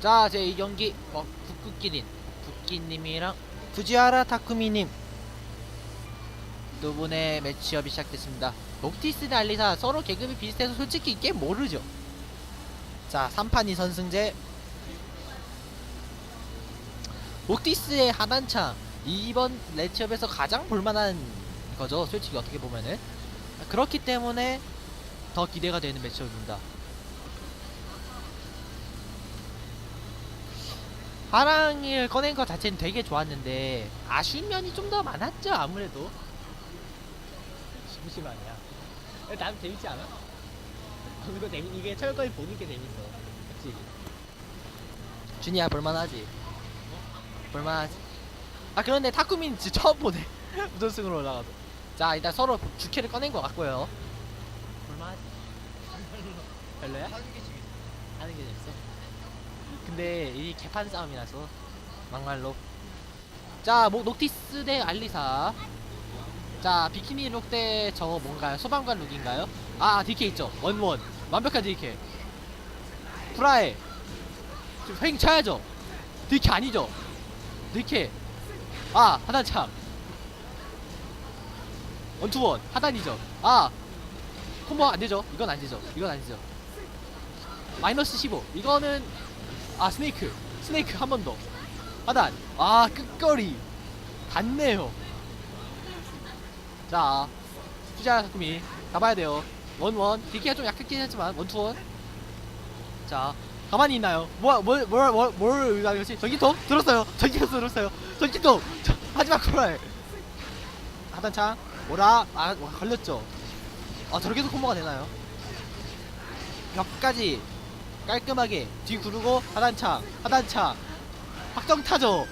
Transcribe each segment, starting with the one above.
자, 제이 경기 어, 북극기린 북기님이랑 부지하라 타쿠미님 두 분의 매치업이 시작됐습니다. 녹티스 대 알리사 서로 계급이 비슷해서 솔직히 이게 모르죠. 자, 3판 2선 승제 녹티스의 하단창 이번 매치업에서 가장 볼만한 거죠. 솔직히 어떻게 보면은 그렇기 때문에 더 기대가 되는 매치업입니다. 하랑을 꺼낸 것 자체는 되게 좋았는데 아쉬운 면이 좀 더 많았죠 아무래도 심심하냐 난 재밌지 않아? 이거 재미 이게 철거리 보는 게 재밌어 그치? 준이야 볼만하지? 볼만하지? 아 그런데 타쿠민 진짜 처음 보네 우전승으로 올라가도 자 일단 서로 주캐를 꺼낸 것 같고요 볼만하지? 별로야? 하는 게 재밌어. 하는 게 재밌어. 근데 이 개판 싸움이라서 막말로. 자, 뭐 녹티스 대 알리사. 자, 비키니 룩 대 저거 뭔가요? 소방관 룩인가요? 아, DK 있죠. 원원. 완벽한 DK. 프라이. 지금 횡 쳐야죠. DK 아니죠? DK. 아, 하단창. 원투원. 하단이죠. 아, 콤보 안 되죠. 이건 안 되죠. 이건 안 되죠. 마이너스 15 이거는 아 스네이크. 스네이크 한 번 더. 하단. 아 끝거리. 닿네요. 자 투자 사쿠미 가봐야 돼요. 원원. DK가 좀 약했긴 했지만 원투원. 자 가만히 있나요? 뭐뭘뭘뭘 의도하는 거지? 전기톱? 들었어요. 전기톱 들었어요. 전기톱. 저, 하지마 코라에. 하단창 뭐라? 아 와, 걸렸죠. 아 저렇게도 콤보가 되나요? 벽까지 깔끔하게 뒤 구르고 하단창 하단창 확정 타죠.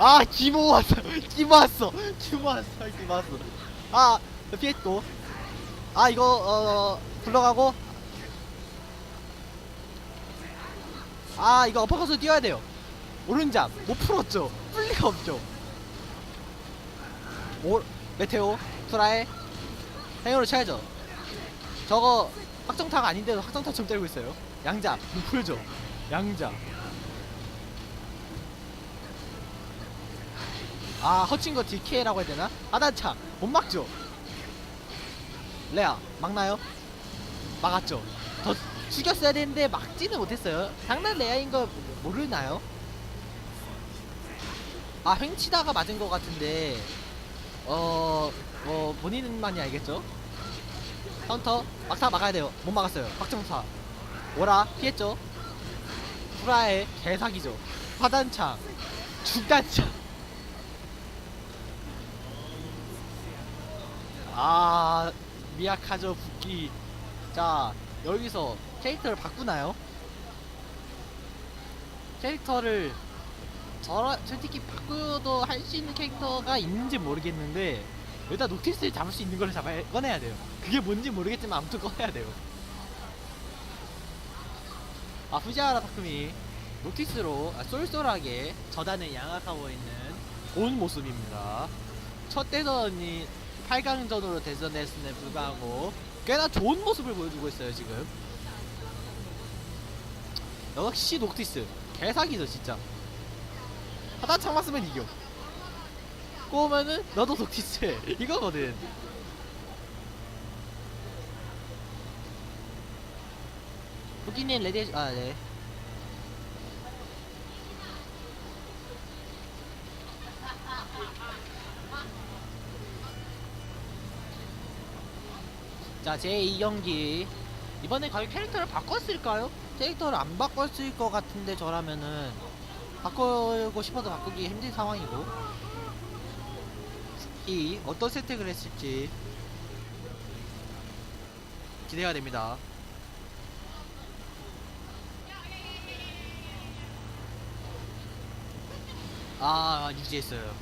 아 기모 왔어. 기모 왔어. 기모 왔어. 기모 왔어. 아 피했고. 아 이거 어 굴러가고. 아 이거 어퍼컷으로 뛰어야 돼요. 오른잡 못 풀었죠. 풀 리가 없죠. 오 메테오 트라이 행으로 쳐야죠. 저거 확정타가 아닌데도 확정타처럼 때리고 있어요. 양자, 풀죠. 양자. 아, 허친 거 DK라고 해야 되나? 하단차, 못 막죠? 레아, 막나요? 막았죠? 더 죽였어야 되는데 막지는 못했어요. 장난 레아인 거 모르나요? 아, 횡치다가 맞은 것 같은데, 어, 뭐, 본인만이 알겠죠? 카운터 막타 막아야 돼요. 못 막았어요. 박정사. 오라 피했죠? 프라의 개사기죠. 화단창 중단창 아 미약하죠 붓기. 자 여기서 캐릭터를 바꾸나요? 캐릭터를 저라 솔직히 바꾸도 할 수 있는 캐릭터가 있는지 모르겠는데 일단 노티스를 잡을 수 있는 걸 잡아야 꺼내야 돼요. 그게 뭔지 모르겠지만 아무튼 꺼내야 돼요. 아 후지하라 타크미 노티스로 아, 쏠쏠하게 저단을 양악하고 있는 본 모습입니다. 첫 대전이 8강전으로 대전했음에 불구하고 꽤나 좋은 모습을 보여주고 있어요 지금. 역시 노티스 개사기죠 진짜. 하다 참았으면 이겨. 꼬우면은 너도 독티스 이거거든 후기님 레디 해주- 아 네. 자, 제2경기. 이번에 거의 캐릭터를 바꿨을까요? 캐릭터를 안 바꿨을 것 같은데, 저라면은. 바꾸고 싶어도 바꾸기 힘든 상황이고. 이 어떤 선택을 했을지 기대가 됩니다. 아 유지했어요.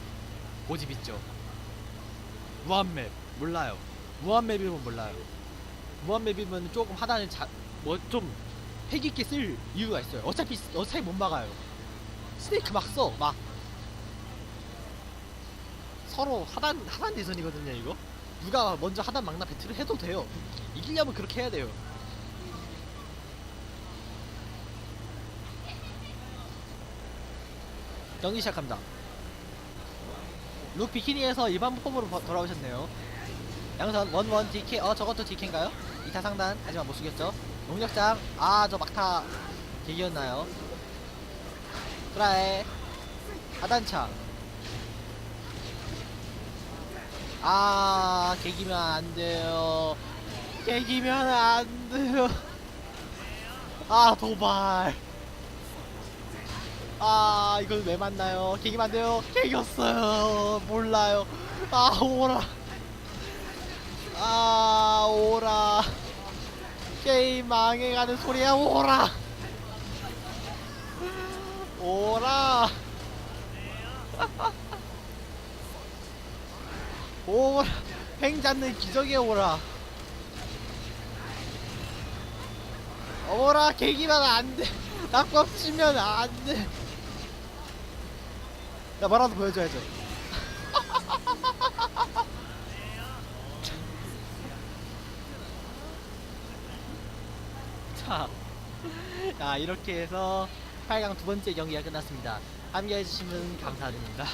고집 있죠. 무한맵 몰라요. 무한맵이면 몰라요. 무한맵이면 조금 하단을 자뭐좀 패기 있게 쓸 이유가 있어요. 어차피 어차피 못 막아요. 스네이크 막 써, 막 서로 하단 하단 대전이거든요 이거? 누가 먼저 하단 막나 배틀을 해도 돼요. 이기려면 그렇게 해야 돼요. 경기 시작합니다. 룩 비키니에서 일반 폼으로 돌아오셨네요. 양선 원원 DK 어 저것도 DK인가요? 2타 상단 하지만 못쓰겠죠? 농력장 아 저 막타 계기였나요? 그라에 하단차 아 계기면 안 돼요. 계기면 안 돼요. 아 도발. 아 이걸 왜 만나요? 계기면 안 돼요. 계겼어요. 몰라요. 아 오라. 아 오라. 게임 망해가는 소리야 오라. 오라. 오라. 팽 잡는 기적의 오라. 오라 계기만 안 돼. 나 껍치면 안 돼. 야 뭐라도 보여줘야죠. 자, 자 이렇게 해서 8강 두 번째 경기가 끝났습니다. 함께 해주시면 감사드립니다.